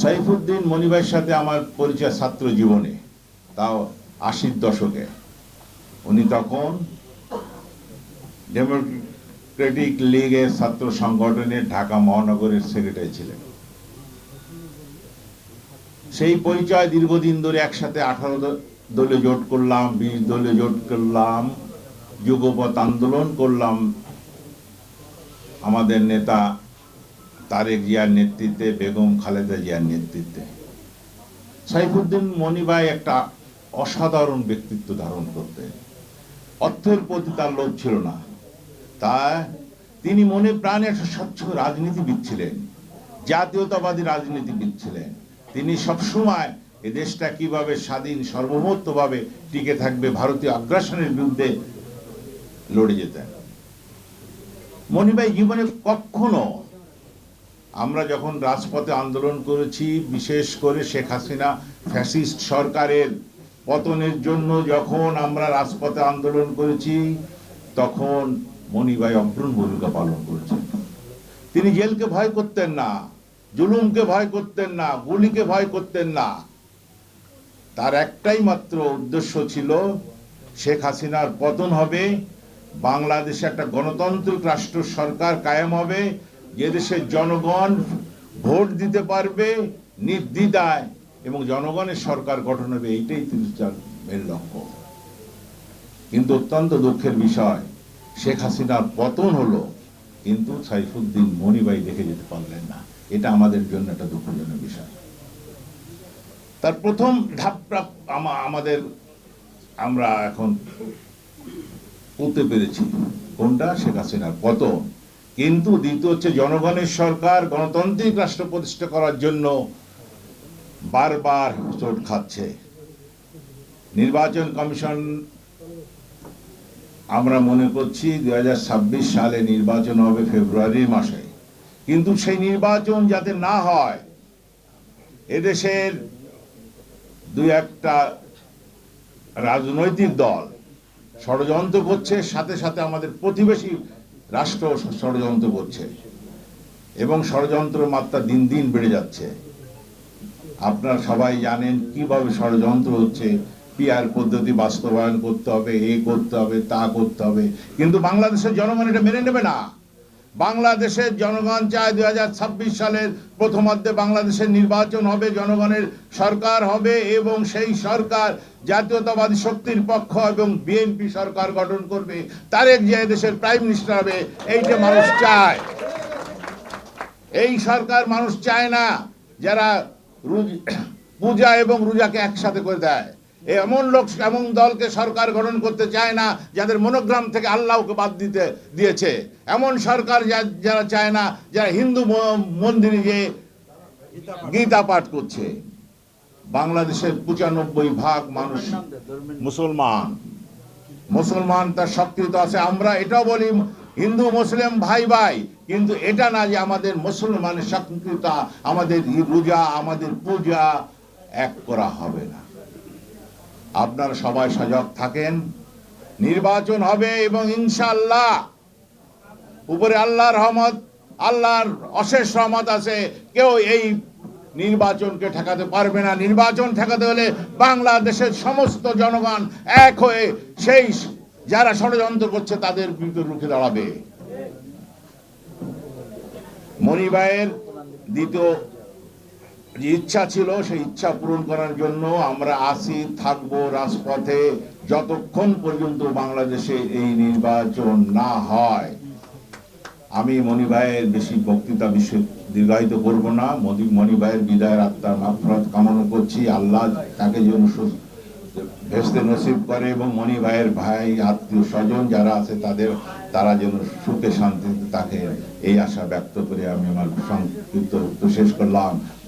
সাইফুদ্দিন মনিবাইয়ের সাথে আমার পরিচয় ছাত্র জীবনে, তাও আশির দশকে। উনি তখন ডেমোক্রেটিক লীগের ছাত্র সংগঠনের ঢাকা মহানগরের সেক্রেটারি ছিলেন। সেই পরিচয় দীর্ঘদিন ধরে একসাথে আঠারো দলে জোট করলাম, বিশ দলে জোট করলাম যুগপথ আন্দোলন করলাম। আমাদের নেতা তারেক জিয়ার নেতৃত্বে, বেগম খালেদা জিয়ার নেতৃত্বে। সাইফুদ্দিন মনিবাই একটা অসাধারণ ব্যক্তিত্ব ধারণ করতেন। অর্থের প্রতি তার লোভ ছিল না। তা তিনি মনে প্রাণে একটা স্বচ্ছ রাজনীতিবিদ ছিলেন, জাতীয়তাবাদী রাজনীতিবিদ ছিলেন। তিনি সবসময় এ দেশটা কীভাবে স্বাধীন, সার্বভৌমত্বভাবে টিকে থাকবে, ভারতীয় আগ্রাসনের বিরুদ্ধে লড়ে যেতেন। মনিবাই জীবনে কখনো আমরা যখন রাজপথে আন্দোলন করেছি, বিশেষ করে শেখ হাসিনা ফ্যাসিস্ট সরকারের পতনের জন্য যখন আমরা রাজপথে আন্দোলন করেছি, তখন মনিবাই অগ্রণ ভূমিকা পালন করেছেন। তিনি জেলকে ভয় করতেন না, জুলুমকে ভয় করতেন না, গুলিকে ভয় করতেন না। তার একটাই মাত্র উদ্দেশ্য ছিল, শেখ হাসিনার পতন হবে, বাংলাদেশে একটা গণতান্ত্রিক রাষ্ট্র সরকার কায়েম হবে যে দেশের জনগণ ভোট দিতে পারবে নির্দ্বিধায় এবং জনগণের সরকার গঠন হবে, এইটাই তিনি মেন লক্ষ্য। কিন্তু অত্যন্ত দুঃখের বিষয়, শেখ হাসিনার পতন হলো, কিন্তু সাইফুদ্দিন মনিবাই দেখে যেতে পারলেন না। এটা আমাদের জন্য একটা দুঃখজনক বিষয়। তার প্রথম ধাপটা আমা- আমাদের, আমরা এখন করতে পেরেছি। কোনটা? শেখ হাসিনার পতন। কিন্তু দ্বিতীয় হচ্ছে জনগণের সরকার গণতান্ত্রিক রাষ্ট্র প্রতিষ্ঠা করার জন্য বারবার চোট খাচ্ছে। নির্বাচন কমিশন, আমরা মনে করছি দুই সালে নির্বাচন হবে ফেব্রুয়ারি মাসে। কিন্তু সেই নির্বাচন যাতে না হয়, এদেশের দুই একটা রাজনৈতিক দল ষড়যন্ত্র করছে, সাথে সাথে আমাদের প্রতিবেশী রাষ্ট্র ষড়যন্ত্র করছে এবং ষড়যন্ত্র মাত্রা দিন দিন বেড়ে যাচ্ছে। আপনারা সবাই জানেন কীভাবে ষড়যন্ত্র হচ্ছে। পিআর পদ্ধতি বাস্তবায়ন করতে হবে, এ করতে হবে, তা করতে হবে। কিন্তু বাংলাদেশের জনগণ এটা মেনে নেবে না। বাংলাদেশের জনগণ চায় দু হাজার ছাব্বিশ সালের প্রথমার্ধে বাংলাদেশের নির্বাচন হবে, জনগণের সরকার হবে এবং সেই সরকার জাতীয়তাবাদী শক্তির পক্ষ এবং বিএনপি সরকার গঠন করবে। তারেক জিয়া দেশের প্রাইম মিনিস্টার হবে, এইটা মানুষ চায়। এই সরকার মানুষ চায় না যারা পূজা এবং রোজাকে একসাথে করে দেয়। এমন লোক, এমন দলকে সরকার গঠন করতে চায় না, যাদের মনোগ্রাম থেকে আল্লাহকে বাদ দিতে, দিয়েছে। এমন সরকার যারা চায় না, যারা হিন্দু মন্দিরে যে গীতা পাঠ করছে। বাংলাদেশের পঁচানব্বই ভাগ মানুষ মুসলমান। মুসলমান তার সক্রিয়তা আছে। আমরা এটাও বলি, হিন্দু, মুসলিম, ভাই ভাই। কিন্তু এটা না যে আমাদের মুসলমানের সক্রিয়তা, আমাদের রোজা, আমাদের পূজা এক করা হবে না। আপনারা সবাই সজাগ থাকেন। নির্বাচন হবে এবং ইনশাআল্লাহ উপরে আল্লাহর রহমত, আল্লাহর অশেষ রহমত আছে। কেউ এই নির্বাচনকে ঠেকাতে পারবে না। নির্বাচন ঠেকাতে হলে বাংলাদেশের সমস্ত জনগণ এক হয়ে সেই যারা ষড়যন্ত্র করছে তাদের বিরুদ্ধে রুখে দাঁড়াবে। মণিবাইয়ের দ্বিতীয় যে ইচ্ছা ছিল, সেই ইচ্ছা পূরণ করার জন্য আমরা আসি, থাকব রাজপথে যতক্ষণ পর্যন্ত বাংলাদেশে এই নির্বাচন না হয়। আমি মণি ভাইয়ের বেশি বক্তৃতা বিষয় দীর্ঘায়িত করব না। মোদি মণি ভাইয়ের বিদায়ের আত্মার মাফরত কামনা করছি। আল্লাহ তাকে যেন ভেস্তে নসিব করে এবং মণি ভাইয়ের ভাই, আত্মীয় স্বজন যারা আছে তাদের তারা যেন সুখে শান্তিতে তাকে এই আশা ব্যক্ত করে আমি আমার সংক্ষিপ্ত শেষ করলাম।